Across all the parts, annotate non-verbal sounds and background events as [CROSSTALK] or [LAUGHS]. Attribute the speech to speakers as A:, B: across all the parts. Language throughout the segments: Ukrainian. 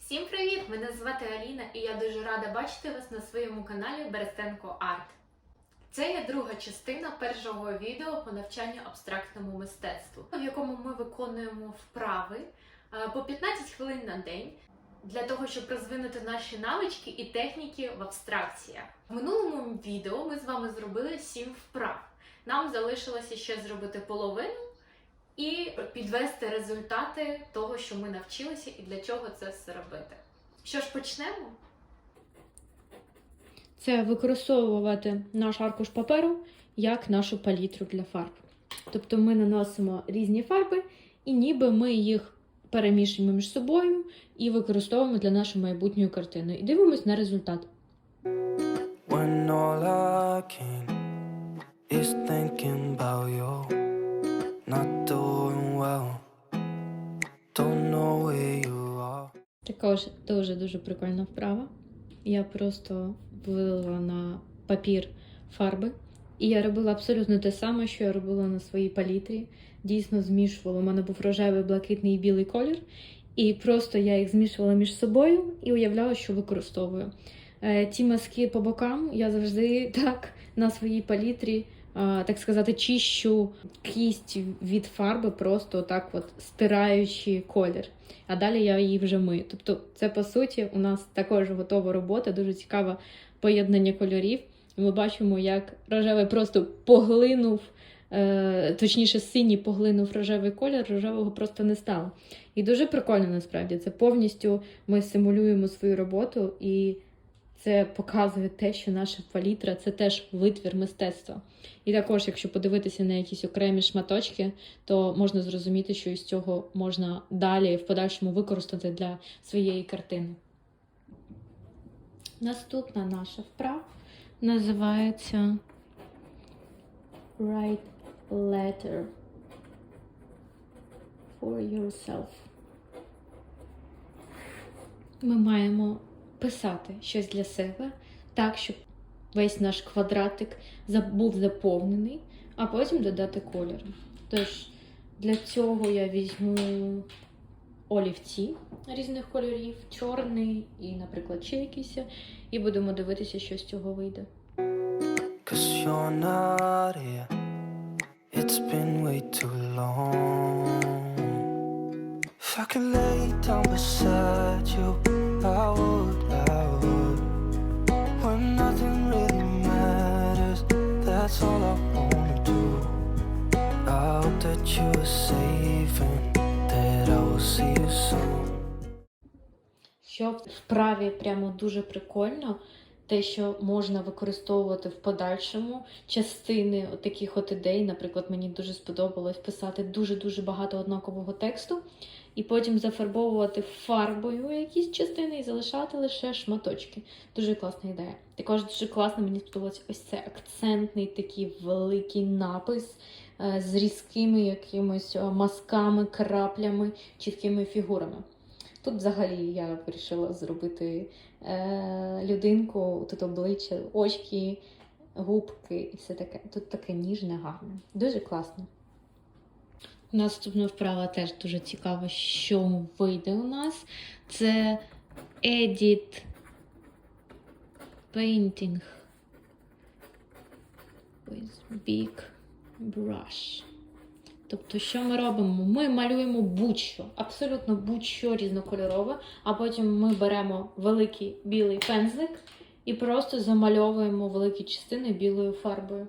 A: Всім привіт! Мене звати Аліна і я дуже рада бачити вас на своєму каналі Берестенко Арт. Це є друга частина першого відео по навчанню абстрактному мистецтву, в якому ми виконуємо вправи е, по 15 хвилин на день для того, щоб розвинути наші навички і техніки в абстракціях. В минулому відео ми з вами зробили 7 вправ. Нам залишилося ще зробити половину і підвести результати того, що ми навчилися, і для чого це все робити. Що ж, почнемо?
B: це використовувати наш аркуш паперу як нашу палітру для фарб. Тобто ми наносимо різні фарби, і ніби ми їх перемішуємо між собою і використовуємо для нашої майбутньої картини. І дивимось на результат.
C: When all I can is thinking about you, not doing well, don't know where you are.
B: Також дуже-дуже прикольна вправа. Я просто вилила на папір фарби. І я робила абсолютно те саме, що я робила на своїй палітрі. Дійсно змішувала. У мене був рожевий, блакитний і білий колір. І просто я їх змішувала між собою і уявляла, що використовую. Е, Ті маски по бокам я завжди [LAUGHS] так на своїй палітрі, так сказати, чищу кість від фарби, просто так от стираючи колір а далі я її вже мию. Тобто, це по суті у нас також готова робота, дуже цікаве поєднання кольорів. Ми бачимо, як рожевий просто поглинув, е, точніше, синій поглинув рожевий колір, рожевого просто не стало. І дуже прикольно насправді. Це повністю ми симулюємо свою роботу, і це показує те, що наша палітра це теж витвір мистецтва. І також, якщо подивитися на якісь окремі шматочки, то можна зрозуміти, що із цього можна далі в подальшому використати для своєї картини. Наступна наша вправа називається Write letter for yourself. Ми маємо писати щось для себе так, щоб весь наш квадратик був заповнений, а потім додати кольори. Тож для цього я візьму олівці різних кольорів, чорний і, наприклад, ще якийсь, і будемо дивитися, що з цього вийде.
C: It's been way too long. If I could lay down beside you,
B: Що вправі прямо дуже прикольно, те, що можна використовувати в подальшому частини таких от ідей. Наприклад, мені дуже сподобалось писати дуже-дуже багато однакового тексту, і потім зафарбовувати фарбою якісь частини і залишати лише шматочки. Дуже класна ідея. Також дуже класно мені сподобалось ось це акцентний такий великий напис е, з різкими якимось е, мазками, краплями, чіткими фігурами. Тут взагалі я вирішила зробити е, людинку, тут обличчя, очки, губки і все таке. Тут таке ніжне, гарне. Дуже класно. Наступна вправа теж дуже цікава, що вийде у нас. Це Edit Painting with Big Brush. Тобто, що ми робимо? Ми малюємо будь-що, абсолютно будь-що різнокольорове, а потім ми беремо великий білий пензлик і просто замальовуємо великі частини білою фарбою.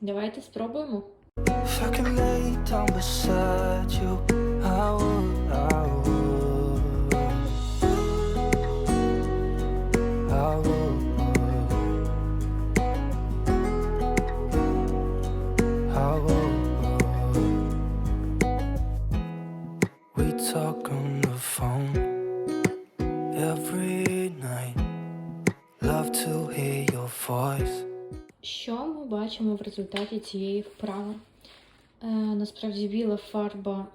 B: Давайте спробуємо.
C: If I can lay down beside you, I would, I would.
B: Результаті цієї вправи? Е, насправді біла фарба,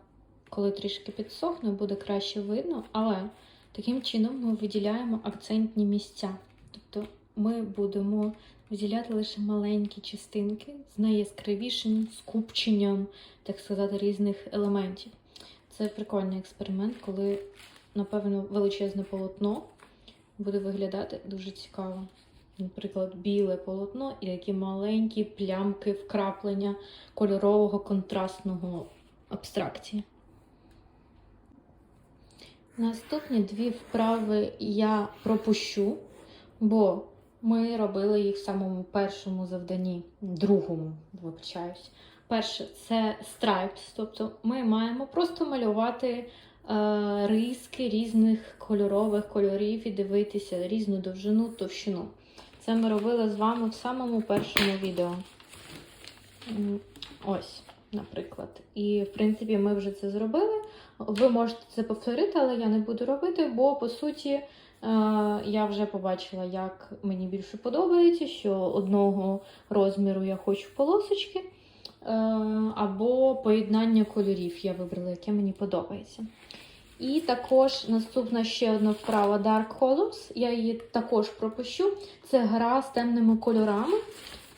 B: коли трішки підсохне, буде краще видно, але таким чином ми виділяємо акцентні місця. Тобто ми будемо виділяти лише маленькі частинки з найяскравішим скупченням, так сказати, різних елементів. Це прикольний експеримент, коли, напевно, величезне полотно буде виглядати дуже цікаво. Наприклад, біле полотно і такі маленькі плямки вкраплення кольорового контрастного абстракції. Наступні дві вправи я пропущу, бо ми риили їх в самому першому завданні, другому, вибачаюсь. Перше це страйпс, тобто ми маємо просто малювати е, риски різних кольорових кольорів і дивитися різну довжину, товщину. Це ми робили з вами в самому першому відео. Ось, наприклад. І, в принципі, ми вже це зробили. Ви можете це повторити, але я не буду робити, бо по суті е, я вже побачила, як мені більше подобається, що одного розміру я хочу полосочки, е, або поєднання кольорів я вибрала, яке мені подобається. І також наступна ще одна вправа Dark Colors. Я її також пропущу. Це гра з темними кольорами.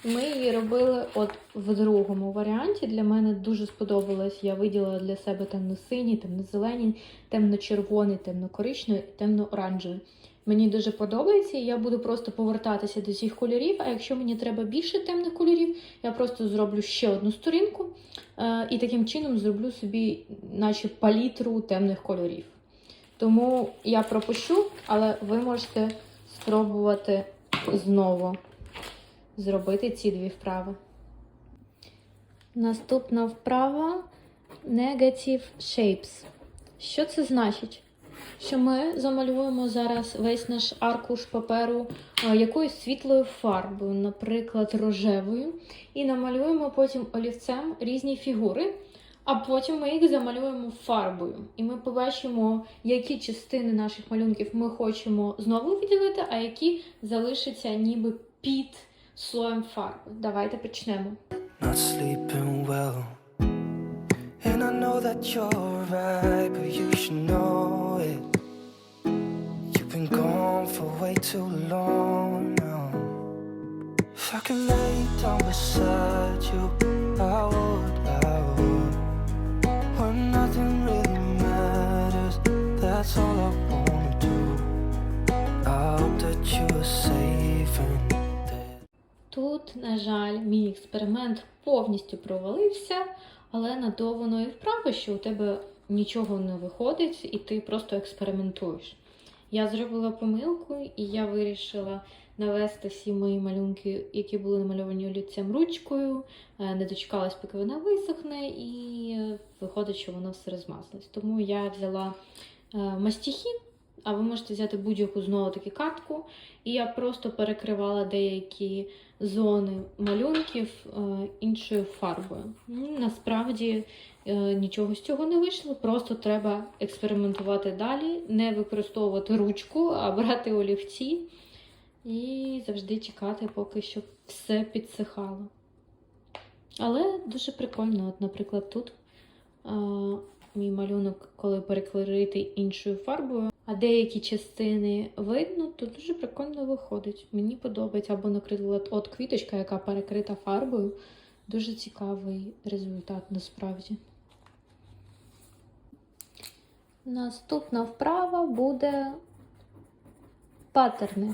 B: Ми її робили от в другому варіанті. Для мене дуже сподобалось. Я виділила для себе темно-синій, темно-зелені, темно-червоний, темно-коричневий і темно-оранжевий. Мені дуже подобається, і я буду просто повертатися до цих кольорів. А якщо мені треба більше темних кольорів, я просто зроблю ще одну сторінку е, і таким чином зроблю собі, наче палітру темних кольорів. Тому я пропущу, але ви можете спробувати знову зробити ці дві вправи. Наступна вправа Negative Shapes. Що це значить? Що ми замалюємо зараз весь наш аркуш паперу якоюсь світлою фарбою, наприклад, рожевою, і намалюємо потім олівцем різні фігури, а потім ми їх замалюємо фарбою. І ми побачимо, які частини наших малюнків ми хочемо знову виділити, а які залишаться ніби під слоєм фарби. Давайте почнемо.
C: not it. You've been gone for way too long now. If I could lay down beside you, I would, I would. When nothing really matters, that's all I wanna do. I hope that you are safe and that.
B: Тут, на жаль, мій експеримент повністю провалився, але на то воно і вправо, що у тебе нічого не виходить, і ти просто експериментуєш. Я зробила помилку, і я вирішила навести всі мої малюнки, які були намальовані олівцем ручкою, е, не дочекалась, поки вона висохне, і е, виходить, що воно все розмазалось. Тому я взяла мастіхін мастихін, а ви можете взяти будь-яку знову таки картку, і я просто перекривала деякі зони малюнків е, іншою фарбою. Ну, Насправді е, нічого з цього не вийшло, просто треба експериментувати далі, не використовувати ручку, а брати олівці і завжди чекати, поки щоб все підсихало. Але дуже прикольно, от, наприклад, тут е, мій малюнок, коли переклеїти іншою фарбою, а деякі частини видно, то дуже прикольно виходить. Мені подобається або наприклад, от квіточка, яка перекрита фарбою. Дуже цікавий результат насправді. Наступна вправа буде паттерни.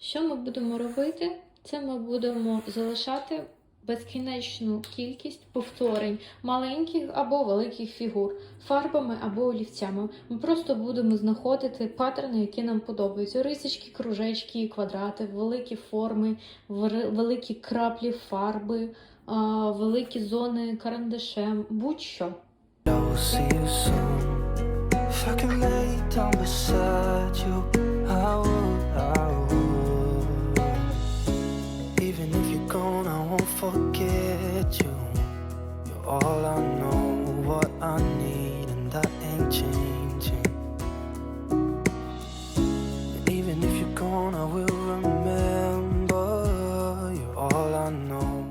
B: Що ми будемо робити? Це ми будемо залишати безкінечну кількість повторень маленьких або великих фігур, фарбами або олівцями. Ми просто будемо знаходити паттерни, які нам подобаються. Рисочки, кружечки, квадрати, великі форми, великі краплі фарби, великі зони карандашем, будь-що.
C: I will all I know, what I need, and that ain't changing. And even if you're gone, I will remember. You're all I know.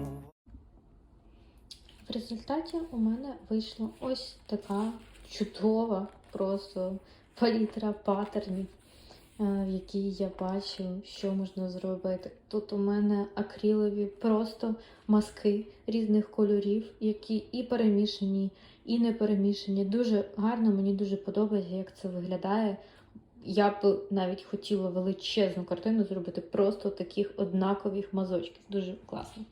B: В результаті у мене вийшла ось така чудова просто палітра паттернів.
D: В якій я бачу, що можна зробити. Тут у мене акрилові просто маски різних кольорів, які і перемішані, і не перемішані. Дуже гарно, мені дуже подобається, як це виглядає. Я б навіть хотіла величезну картину зробити просто таких однакових мазочків. Дуже класно.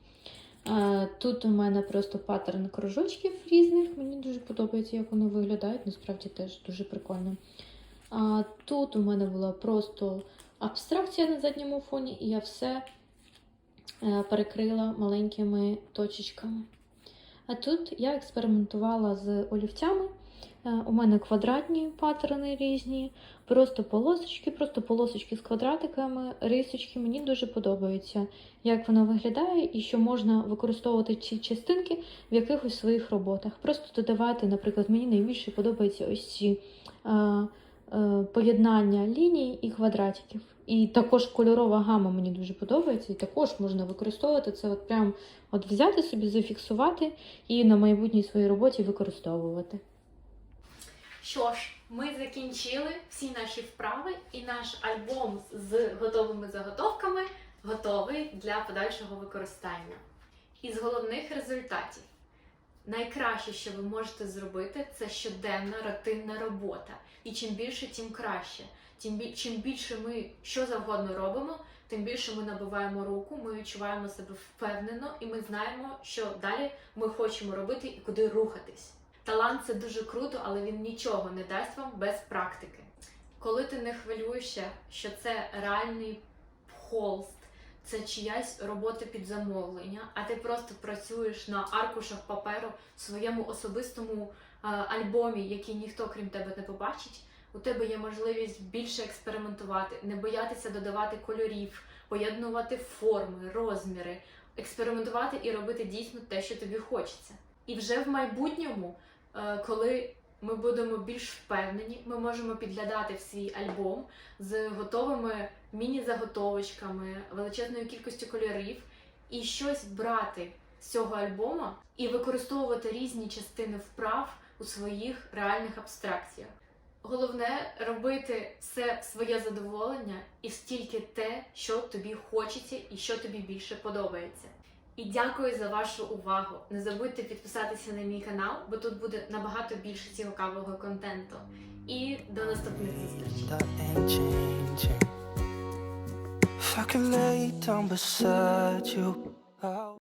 D: Тут у мене просто паттерн кружочків різних. Мені дуже подобається, як вони виглядають. Насправді теж дуже прикольно. А, Тут у мене була просто абстракція на задньому фоні, і я все е, перекрила маленькими точечками. А тут я експериментувала з олівцями. Е, У мене квадратні паттерни різні, просто полосочки, просто полосочки з квадратиками, рисочки. Мені дуже подобається, як воно виглядає і що можна використовувати ці частинки в якихось своїх роботах. Просто додавати, наприклад, мені найбільше подобаються ось ці е, поєднання ліній і квадратиків. І також кольорова гама мені дуже подобається, і також можна використовувати це, от прям от взяти собі, зафіксувати і на майбутній своїй роботі використовувати.
B: Що ж, ми закінчили всі наші вправи, і наш альбом з готовими заготовками готовий для подальшого використання. Із головних результатів. Найкраще, що ви можете зробити, це щоденна рутинна робота. І чим більше, тим краще. Тим бі- чим більше ми що завгодно робимо, тим більше ми набиваємо руку, ми відчуваємо себе впевнено, і ми знаємо, що далі ми хочемо робити і куди рухатись. Талант це дуже круто, але він нічого не дасть вам без практики. Коли ти не хвилюєшся, що це реальний холст, це чиясь робота під замовлення, а ти просто працюєш на аркушах паперу в своєму особистому е, альбомі, який ніхто крім тебе не побачить. У тебе є можливість більше експериментувати, не боятися додавати кольорів, поєднувати форми, розміри, експериментувати і робити дійсно те, що тобі хочеться. І вже в майбутньому, е, коли ми будемо більш впевнені, ми можемо підглядати в свій альбом з готовими міні-заготовочками, величезною кількістю кольорів, і щось брати з цього альбома і використовувати різні частини вправ у своїх реальних абстракціях. Головне робити все своє задоволення і стільки те, що тобі хочеться і що тобі більше подобається. І дякую за вашу увагу. Не забудьте підписатися на мій канал, бо тут буде набагато більше цікавого контенту. І до наступних зустрічей.
C: If I could lay down beside you,